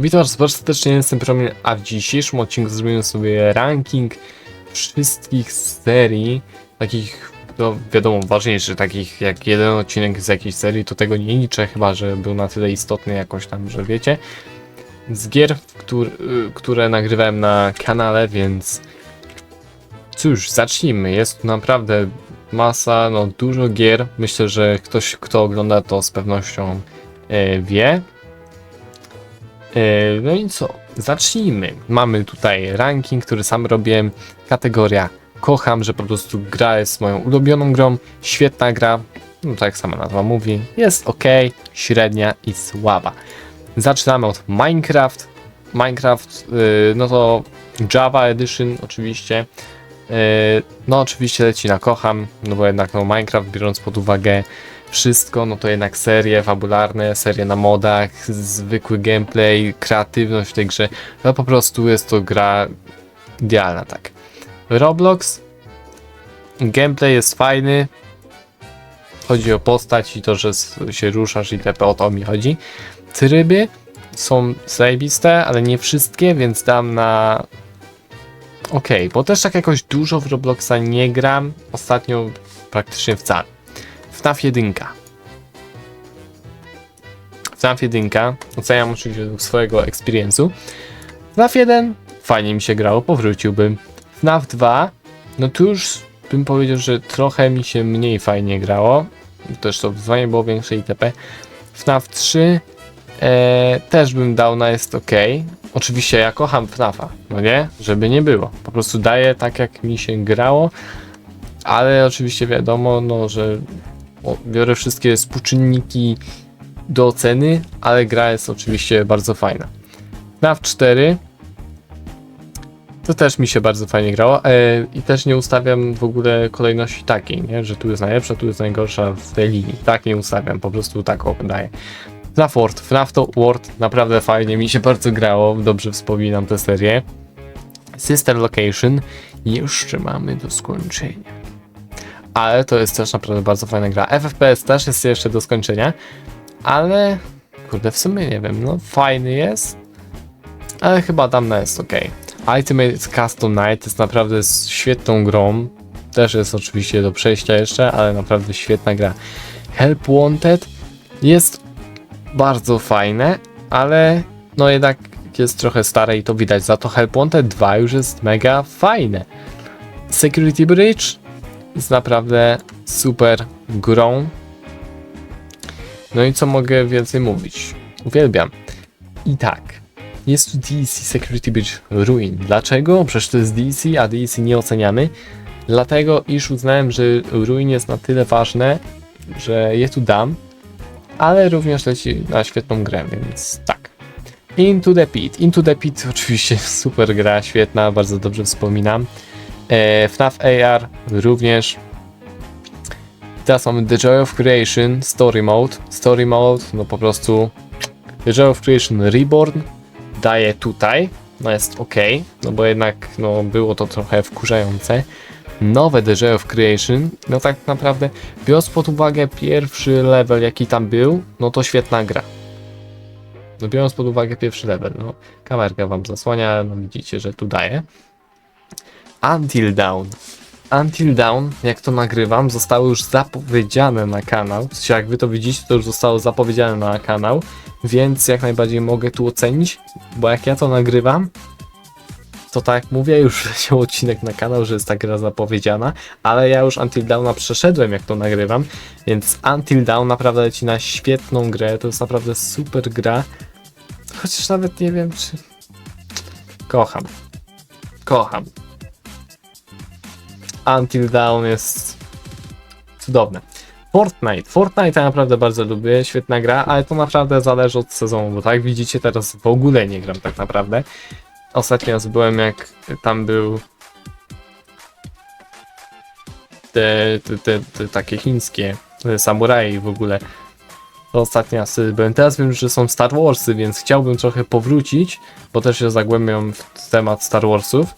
Witam Was bardzo serdecznie, jestem Promień, a w dzisiejszym odcinku zrobimy sobie ranking wszystkich serii, takich, no wiadomo, ważniejszych, takich jak jeden odcinek z jakiejś serii, to tego nie liczę, chyba że był na tyle istotny jakoś tam, że wiecie. Z gier, które, które nagrywałem na kanale, więc cóż, zacznijmy. Jest tu naprawdę masa, no dużo gier. Myślę, że ktoś, kto ogląda to z pewnością e, wie. E, No i co? Zacznijmy. Mamy tutaj ranking, który sam robię. Kategoria kocham, że po prostu gra jest moją ulubioną grą. Świetna gra, no tak sama nazwa mówi. Jest ok, średnia i słaba. Zaczynamy od Minecraft. Minecraft, y, no to Java Edition oczywiście. Y, No oczywiście leci na kocham, no bo jednak no Minecraft biorąc pod uwagę wszystko, no to jednak serie fabularne, serie na modach, zwykły gameplay, kreatywność w tej grze, no po prostu jest to gra idealna, tak. Roblox, gameplay jest fajny, chodzi o postać i to, że się ruszasz i itp. o to mi chodzi. Tryby są zajebiste, ale nie wszystkie, więc dam na Okej, bo też tak jakoś dużo w Robloxa nie gram, ostatnio praktycznie wcale. FNAF 1. FNAF 1 oceniam oczywiście według swojego experience'u. FNAF 1 fajnie mi się grało, powróciłbym. FNAF 2 no tu już bym powiedział, że trochę mi się mniej fajnie grało. Też to wyzwanie było większe itp. FNAF 3 e, też bym dał na jest ok. Oczywiście ja kocham FNAFa, no nie? Żeby nie było. Po prostu daję tak jak mi się grało, ale oczywiście wiadomo, no, że o, biorę wszystkie współczynniki do oceny, ale gra jest oczywiście bardzo fajna. FNAF 4 to też mi się bardzo fajnie grało e, i też nie ustawiam w ogóle kolejności takiej, nie? że tu jest najlepsza, tu jest najgorsza w tej linii. Tak nie ustawiam, po prostu tak daję. FNAF World, FNAF to World naprawdę fajnie, mi się bardzo grało, dobrze wspominam tę serię. Sister Location jeszcze mamy do skończenia. Ale to jest też naprawdę bardzo fajna gra. FFPS też jest jeszcze do skończenia, ale kurde, w sumie nie wiem, no fajny jest, ale chyba na jest ok. Ultimate Custom Night jest naprawdę świetną grą. Też jest oczywiście do przejścia jeszcze, ale naprawdę świetna gra. Help Wanted jest bardzo fajne, ale no jednak jest trochę stare i to widać. Za to Help Wanted 2 już jest mega fajne. Security Bridge jest naprawdę super grą. No i co mogę więcej mówić? Uwielbiam. I tak, jest tu DLC Security Bridge Ruin. Dlaczego? Przecież to jest DLC, a DLC nie oceniamy. Dlatego, iż uznałem, że Ruin jest na tyle ważne, że je tu dam, ale również leci na świetną grę, więc tak. Into the Pit. Into the Pit oczywiście super gra, świetna, bardzo dobrze wspominam. E, FNAF AR również. Teraz mamy The Joy of Creation, Story Mode. Story Mode, no po prostu The Joy of Creation Reborn daje tutaj, no jest ok, no bo jednak no, było to trochę wkurzające. Nowe The Joy of Creation, no tak naprawdę biorąc pod uwagę pierwszy level jaki tam był, no to świetna gra. No biorąc pod uwagę pierwszy level, no kamerka wam zasłania, no widzicie, że tu daje. Until Dawn. Until Dawn, jak to nagrywam, zostały już zapowiedziane na kanał. Jak wy to widzicie, to już zostało zapowiedziane na kanał, więc jak najbardziej mogę tu ocenić, bo jak ja to nagrywam, to tak mówię, już leciał odcinek na kanał, że jest ta gra zapowiedziana, ale ja już Until Dawna przeszedłem jak to nagrywam, więc Until Dawn naprawdę leci na świetną grę, to jest naprawdę super gra, chociaż nawet nie wiem czy... Kocham. Kocham. Until Dawn jest cudowne. Fortnite. Fortnite ja naprawdę bardzo lubię, świetna gra, ale to naprawdę zależy od sezonu, bo tak widzicie teraz w ogóle nie gram tak naprawdę. Ostatni raz byłem jak tam był te, te, te, te takie chińskie e, samuraje w ogóle. To ostatni raz byłem. Teraz wiem, że są Star Warsy, więc chciałbym trochę powrócić, bo też się zagłębiam w temat Star Warsów.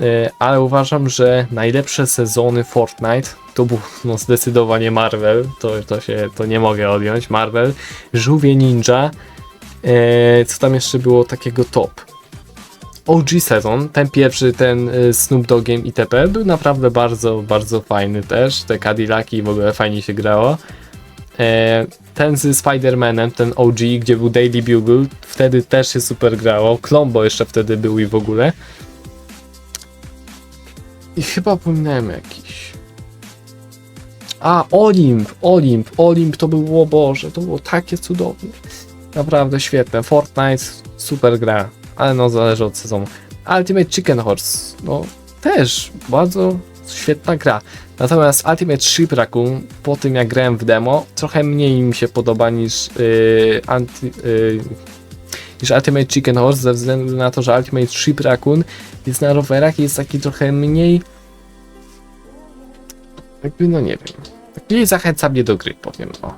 E, Ale uważam, że najlepsze sezony Fortnite to był no, zdecydowanie Marvel. To, to się to nie mogę odjąć. Marvel, Żółwie Ninja E, co tam jeszcze było takiego top? OG sezon, ten pierwszy, ten e, Snoop Doggiem itp. był naprawdę bardzo, bardzo fajny też. Te Cadillaki w ogóle fajnie się grało. Ten z Spider-Manem, ten OG, gdzie był Daily Bugle, wtedy też się super grało. Klombo jeszcze wtedy był i w ogóle. I chyba pominąłem jakiś. A, Olimp, Olimp, Olimp to było, Boże, to było takie cudowne. Naprawdę świetne. Fortnite, super gra, ale no zależy od sezonu. Ultimate Chicken Horse, no też bardzo świetna gra. Natomiast Ultimate Shipwrecku, po tym jak grałem w demo, trochę mniej mi się podoba niż, yy, anty, yy, niż Ultimate Chicken Horse, ze względu na to, że Ultimate Shipwrecku jest na rowerach i jest taki trochę mniej jakby no nie wiem. Tak mniej zachęca mnie do gry, powiem o.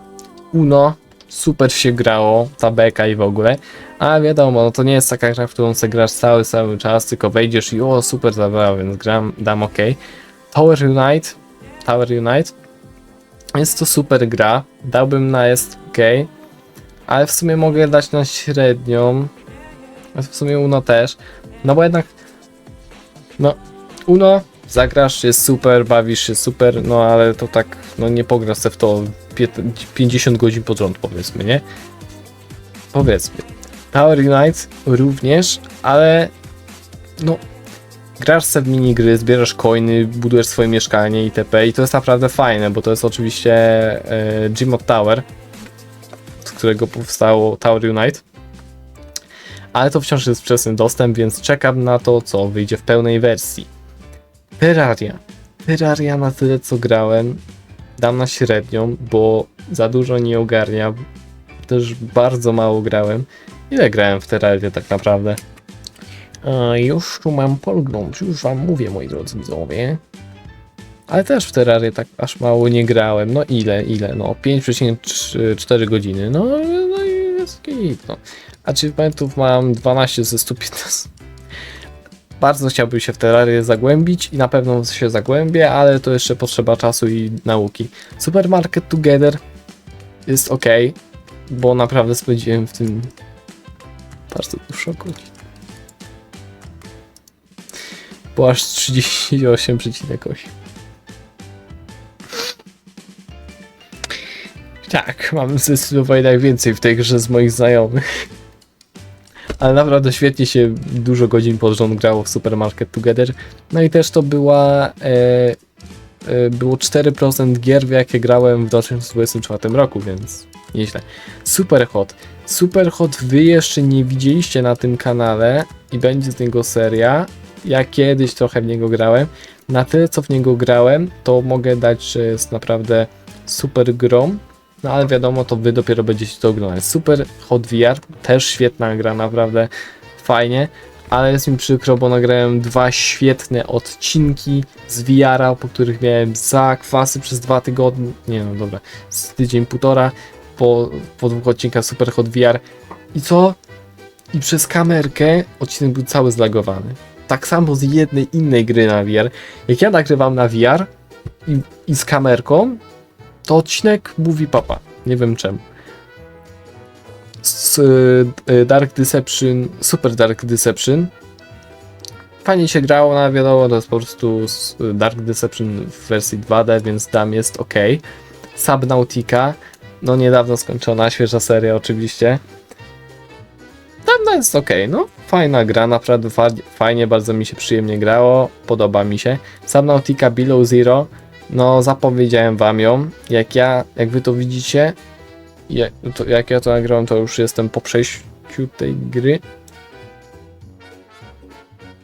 Uno, super się grało, ta beka i w ogóle, a wiadomo, no to nie jest taka gra, w którą sobie grasz cały, cały czas, tylko wejdziesz i o, super zabawa, więc gram, dam ok. Tower Unite, Tower Unite, jest to super gra, dałbym na jest ok, ale w sumie mogę dać na średnią, w sumie Uno też, no bo jednak, no, Uno, zagrasz, jest super, bawisz się super, no ale to tak, no nie pograsz w to pie- 50 godzin pod rząd, powiedzmy, nie? Powiedzmy. Power Unite również, ale no grasz se w minigry, zbierasz coiny, budujesz swoje mieszkanie itp. I to jest naprawdę fajne, bo to jest oczywiście e, Gmod Tower, którego powstało Tower Unite. Ale to wciąż jest wczesny dostęp, więc czekam na to, co wyjdzie w pełnej wersji. Terraria. Terraria na tyle co grałem, dam na średnią, bo za dużo nie ogarnia. Też bardzo mało grałem. Ile grałem w Terrarię tak naprawdę? Już tu mam pogląd, już wam mówię moi drodzy widzowie. Ale też w Terrarię tak aż mało nie grałem. No ile, ile? No 5,4 godziny. No, no i jest git, no. Achievementów mam 12 ze 115. Bardzo chciałbym się w Terrarię zagłębić i na pewno się zagłębię, ale to jeszcze potrzeba czasu i nauki. Supermarket Together jest ok, bo naprawdę spędziłem w tym bardzo dużo godzin. Było aż 38,8. Tak, mam zdecydowanie najwięcej w tej grze z moich znajomych. Ale naprawdę świetnie się dużo godzin pod rząd grało w Supermarket Together. No i też to była. E, e, było 4% gier, w jakie grałem w 2024 roku, więc nieźle. Superhot. Superhot wy jeszcze nie widzieliście na tym kanale i będzie z niego seria. Ja kiedyś trochę w niego grałem. Na tyle co w niego grałem, to mogę dać, że jest naprawdę super grom. No ale wiadomo, to wy dopiero będziecie to oglądać. Super Hot VR, też świetna gra, naprawdę fajnie, ale jest mi przykro, bo nagrałem dwa świetne odcinki z VR-a, po których miałem zakwasy przez dwa tygodnie, nie no dobra, z tydzień, półtora, po, po dwóch odcinkach Super Hot VR. I co? I przez kamerkę odcinek był cały zlagowany. Tak samo z jednej innej gry na VR. Jak ja nagrywam na VR i, i z kamerką, to odcinek mówi papa. Nie wiem czemu. Z, y, Dark Deception, Super Dark Deception. Fajnie się grało, no wiadomo, to jest po prostu s- Dark Deception w wersji 2D, więc tam jest ok. Subnautica, no niedawno skończona, świeża seria oczywiście. Tam no jest ok, no fajna gra, naprawdę fa fajnie, bardzo mi się przyjemnie grało, podoba mi się. Subnautica Below Zero, no, zapowiedziałem wam ją. Jak ja, jak wy to widzicie, jak, to, jak ja to nagrałem, to już jestem po przejściu tej gry.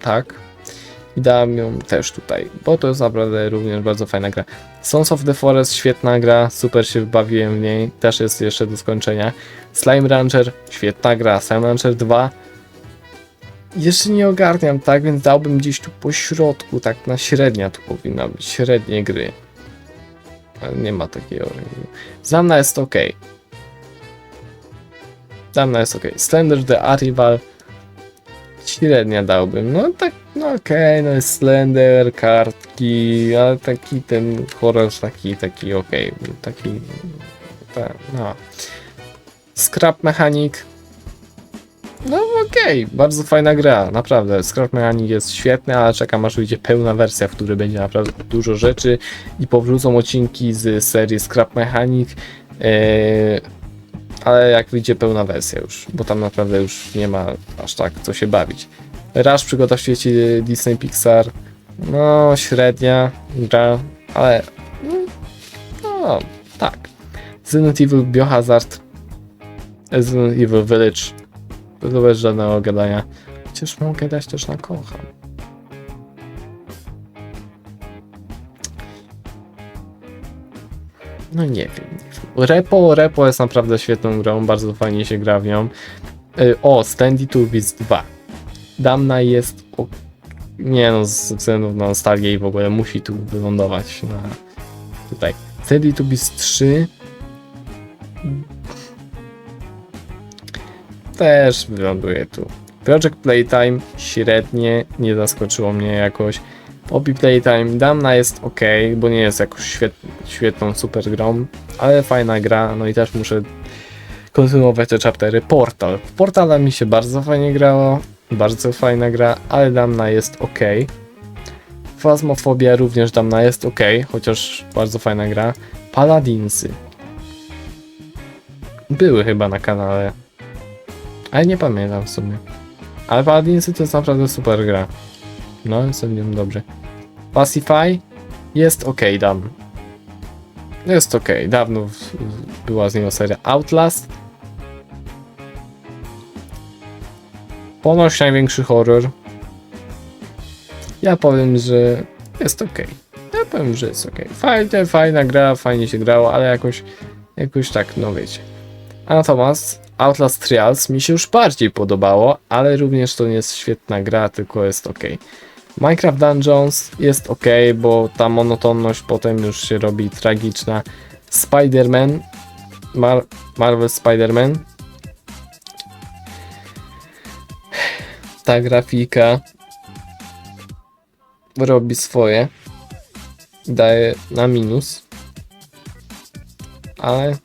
Tak. I dałem ją też tutaj, bo to jest naprawdę również bardzo fajna gra. Sons of the Forest, świetna gra, super się bawiłem w niej, też jest jeszcze do skończenia. Slime Rancher, świetna gra, Slime Rancher 2. Jeszcze nie ogarniam, tak, więc dałbym gdzieś tu po środku, tak na średnia tu powinna być, średnie gry. Ale nie ma takiego. Zanna jest ok. Zanna jest ok. Slender the Arrival. Średnia dałbym. No tak, no okej, no jest Slender, kartki, ale taki ten horror taki, taki okej. Taki, tak, no. Scrap Mechanic. No okej, bardzo fajna gra, naprawdę. Scrap Mechanic jest świetny, ale czekam aż wyjdzie pełna wersja, w której będzie naprawdę dużo rzeczy i powrócą odcinki z serii Scrap Mechanic. Eee, ale jak wyjdzie pełna wersja już, bo tam naprawdę już nie ma aż tak co się bawić. Rush przygoda w świecie Disney Pixar, no średnia gra, ale no, no tak. Resident Evil Biohazard, Resident Evil Village, to bez żadnego gadania. Chociaż mogę dać też na kocham. No nie wiem, nie. Repo, Repo jest naprawdę świetną grą, bardzo fajnie się gra w nią. Y, O, Standy Turbis 2. Damna jest. Nie no, ze względu na nostalgię i w ogóle musi tu wylądować na. Tutaj. Standy Turbis 3. Też wyląduje tu. Project Playtime średnie, nie zaskoczyło mnie jakoś. Poppy Playtime Damna jest ok, bo nie jest jakoś świet, świetną super grą, ale fajna gra, no i też muszę kontynuować te chaptery. Portal. Portala mi się bardzo fajnie grało, bardzo fajna gra, ale Damna jest ok. Phasmophobia również Damna jest ok, chociaż bardzo fajna gra. Paladinsy. Były chyba na kanale, ale nie pamiętam w sumie. Ale Paladinsy to jest naprawdę super gra. No, jest nim dobrze. Pacify jest ok, dam. Jest ok, dawno była z niego seria. Outlast. Ponoć największy horror. Ja powiem, że jest ok. Ja powiem, że jest ok. Fajna, fajna gra, fajnie się grało, ale jakoś, jakoś tak, no wiecie. Natomiast Outlast Trials mi się już bardziej podobało, ale również to nie jest świetna gra, tylko jest ok. Minecraft Dungeons jest ok, bo ta monotonność potem już się robi tragiczna. Spider-Man, Mar Marvel Spider-Man. Ta grafika robi swoje. Daje na minus. Ale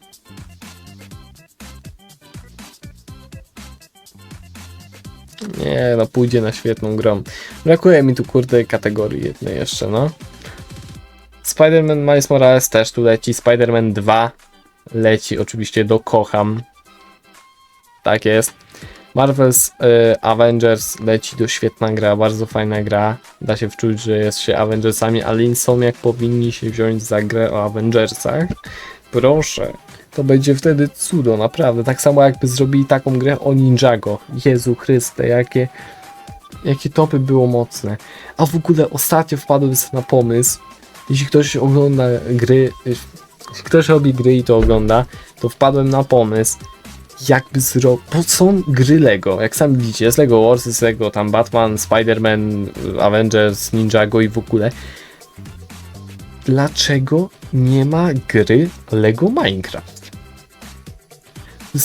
Nie, no pójdzie na świetną grą. Brakuje mi tu kurde kategorii jednej jeszcze, no. Spider-Man Miles Morales też tu leci. Spider-Man 2 leci oczywiście do kocham. Tak jest. Marvel's y, Avengers leci do świetna gra, bardzo fajna gra. Da się wczuć, że jest się Avengersami, ale jak powinni się wziąć za grę o Avengersach. Proszę. To będzie wtedy cudo, naprawdę. Tak samo jakby zrobili taką grę o Ninjago. Jezu Chryste, jakie, jakie topy było mocne. A w ogóle ostatnio wpadłem na pomysł, jeśli ktoś ogląda gry, jeśli ktoś robi gry i to ogląda, to wpadłem na pomysł, jakby zrobić, bo są gry Lego, jak sami widzicie, jest Lego Wars, jest Lego tam Batman, Spider-Man, Avengers, Ninjago i w ogóle. Dlaczego nie ma gry Lego Minecraft?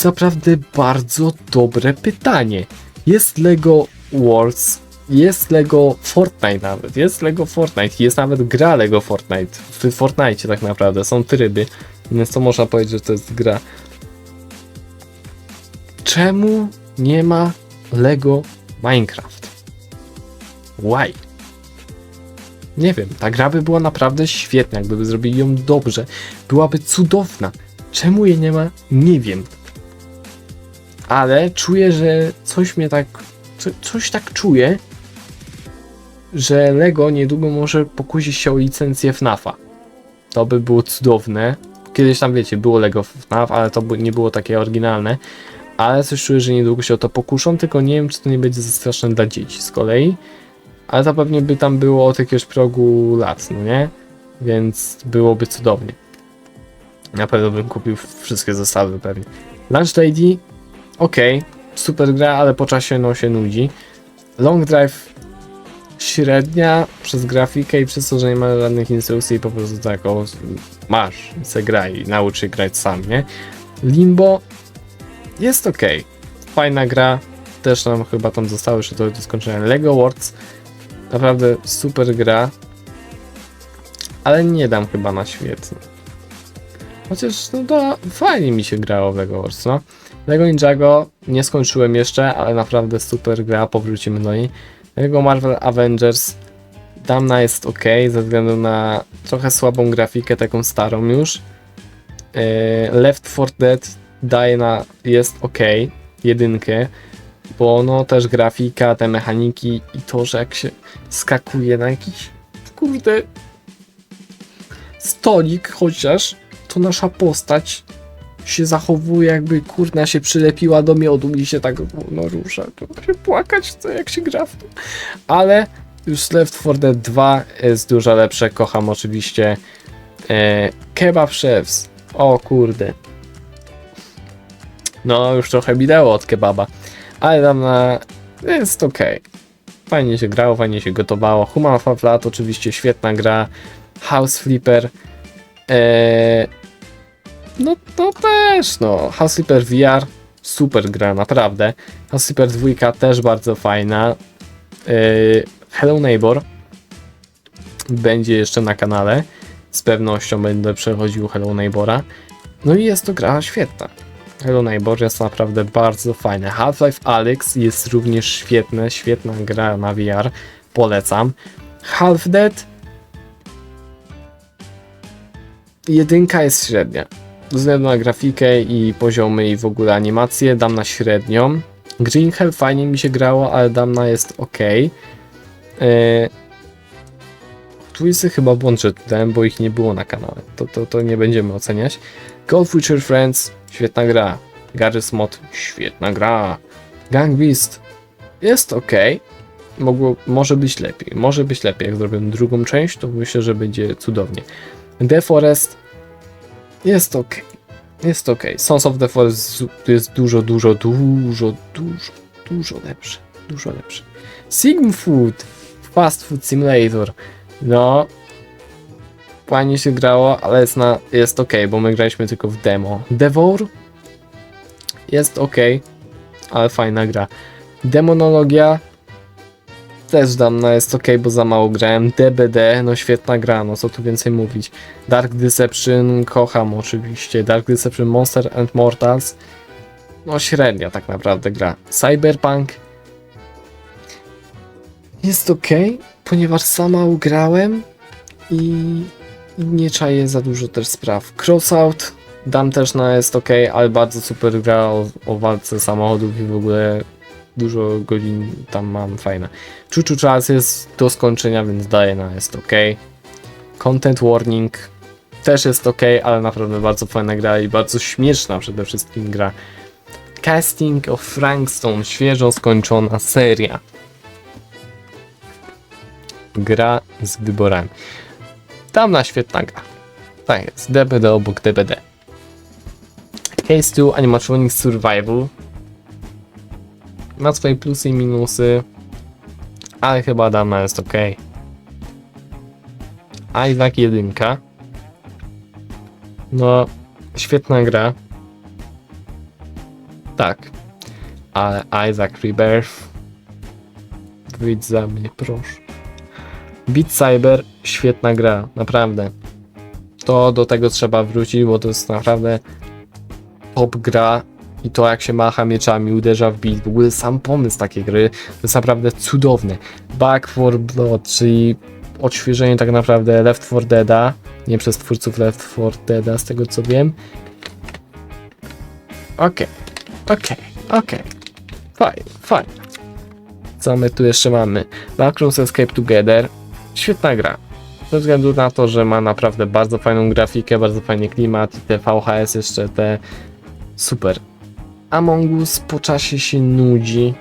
Naprawdę bardzo dobre pytanie. Jest Lego Wars, jest Lego Fortnite nawet, jest Lego Fortnite, jest nawet gra Lego Fortnite. W Fortnite tak naprawdę są tryby, więc to można powiedzieć, że to jest gra. Czemu nie ma Lego Minecraft? Why? Nie wiem, ta gra by była naprawdę świetna, jakby zrobili ją dobrze. Byłaby cudowna. Czemu jej nie ma? Nie wiem. Ale czuję, że coś mnie tak. Co, coś tak czuję, że Lego niedługo może pokusić się o licencję FNAFa. To by było cudowne. Kiedyś tam wiecie, było Lego FNAF, ale to nie było takie oryginalne. Ale coś czuję, że niedługo się o to pokuszą, tylko nie wiem, czy to nie będzie za straszne dla dzieci z kolei. Ale to pewnie by tam było od jakiegoś progu lat, no nie? Więc byłoby cudownie. Na pewno bym kupił wszystkie zestawy pewnie. Lunch Lady, okej, super gra, ale po czasie no się nudzi. Long Drive średnia przez grafikę i przez to, że nie ma żadnych instrukcji po prostu tak o, masz, se graj, naucz się grać sam, nie? Limbo jest ok. Fajna gra, też nam chyba tam zostały jeszcze do, do skończenia. Lego Worlds, naprawdę super gra, ale nie dam chyba na świetny. Chociaż no to fajnie mi się grało w Lego Wars, no. Lego Ninjago nie skończyłem jeszcze, ale naprawdę super gra, powrócimy do niej. Lego Marvel Avengers Damna jest ok, ze względu na trochę słabą grafikę, taką starą już. Yy, Left 4 Dead daje na jest ok, jedynkę, bo no też grafika, te mechaniki i to, że jak się skakuje na jakiś kurde stolik chociaż, to nasza postać się zachowuje jakby kurna się przylepiła do miodu i się tak no rusza, to się płakać chce jak się gra w to. Ale już Left 4 Dead 2 jest dużo lepsze, kocham oczywiście e, Kebab Chefs, o kurde. No już trochę wideo od kebaba, ale tam na jest ok. Fajnie się grało, fajnie się gotowało. Human of Flat oczywiście świetna gra. House Flipper. Eee, no to też, no. House Flipper VR, super gra, naprawdę. House Flipper 2 też bardzo fajna. Eee, Hello Neighbor będzie jeszcze na kanale. Z pewnością będę przechodził Hello Neighbora. No i jest to gra świetna. Hello Neighbor jest naprawdę bardzo fajne. Half-Life Alyx jest również świetne, świetna gra na VR. Polecam. Half Dead jedynka jest średnia. Ze względu na grafikę i poziomy i w ogóle animację dam na średnią. Green Hell fajnie mi się grało, ale dam na jest ok. Yy... Twisty chyba włączę dałem, bo ich nie było na kanale. To, to, to nie będziemy oceniać. Gold Future Friends, świetna gra. Garry's Mod, świetna gra. Gang Beast jest ok. Mogło, może być lepiej. Może być lepiej. Jak zrobię drugą część, to myślę, że będzie cudownie. The Forest jest ok. Jest ok. Sons of the Forest jest dużo, dużo, dużo, dużo, dużo lepszy. Dużo lepszy. Sigm Food, Fast Food Simulator. No, fajnie się grało, ale jest, na, jest ok, bo my graliśmy tylko w demo. Devour jest ok, ale fajna gra. Demonologia też dam na jest ok, bo za mało grałem. DBD, no świetna gra, no co tu więcej mówić. Dark Deception kocham oczywiście. Dark Deception Monster and Mortals no średnia tak naprawdę gra. Cyberpunk jest ok, ponieważ sama ugrałem i, i nie czaję za dużo też spraw. Crossout dam też na jest ok, ale bardzo super gra o, o walce samochodów i w ogóle dużo godzin tam mam fajne. Chuchu Charles jest do skończenia, więc daję na jest ok. Content Warning też jest ok, ale naprawdę bardzo fajna gra i bardzo śmieszna przede wszystkim gra. Casting of Frankstone, świeżo skończona seria. Gra z wyborami. Tam na świetna gra. Tak jest, DBD obok DBD. Case 2 Animatronic Survival. Ma swoje plusy i minusy, ale chyba dana jest ok. Isaac 1. No, świetna gra. Tak. Ale Isaac Rebirth. Wyjdź za mnie, proszę. Beat Cyber, świetna gra, naprawdę. To do tego trzeba wrócić, bo to jest naprawdę top gra i to jak się macha mieczami, uderza w beat, w ogóle sam pomysł takiej gry jest naprawdę cudowny. Back for Blood, czyli odświeżenie tak naprawdę Left 4 Deada, nie przez twórców Left 4 Deada z tego co wiem. Okej, okej, okej. Fajnie, fajnie. Co my tu jeszcze mamy? Backrooms Escape Together. Świetna gra. Ze względu na to, że ma naprawdę bardzo fajną grafikę, bardzo fajny klimat i te VHS jeszcze te super. Among Us po czasie się nudzi,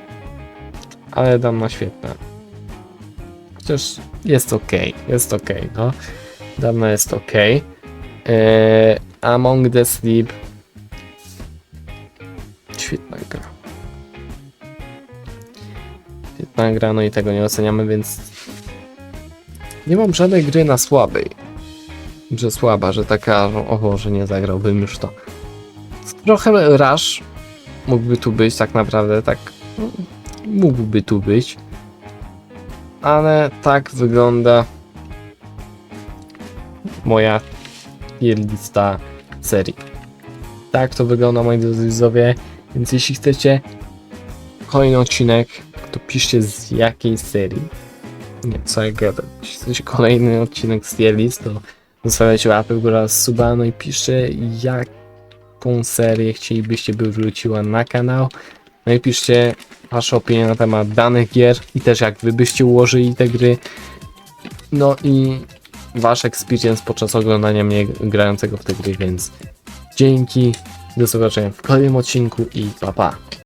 ale dam na świetne. Chociaż jest ok, jest ok, no. Dawno jest ok. Eee, Among the Sleep. Świetna gra. Świetna gra, no i tego nie oceniamy, więc nie mam żadnej gry na słabej. Że słaba, że taka, o Boże, nie zagrałbym już to. Trochę Rush mógłby tu być tak naprawdę, tak mógłby tu być. Ale tak wygląda moja lista serii. Tak to wygląda moi drodzy. Więc jeśli chcecie kolejny odcinek, to piszcie z jakiej serii. Nie, co ja gadam. Jeśli chcecie kolejny odcinek z tier list, to zostawiajcie łapy w górę suba, no i piszcie jaką serię chcielibyście, by wróciła na kanał. No i piszcie wasze opinie na temat danych gier i też jak wy byście ułożyli te gry. No i wasz experience podczas oglądania mnie grającego w te gry, więc dzięki, do zobaczenia w kolejnym odcinku i pa pa.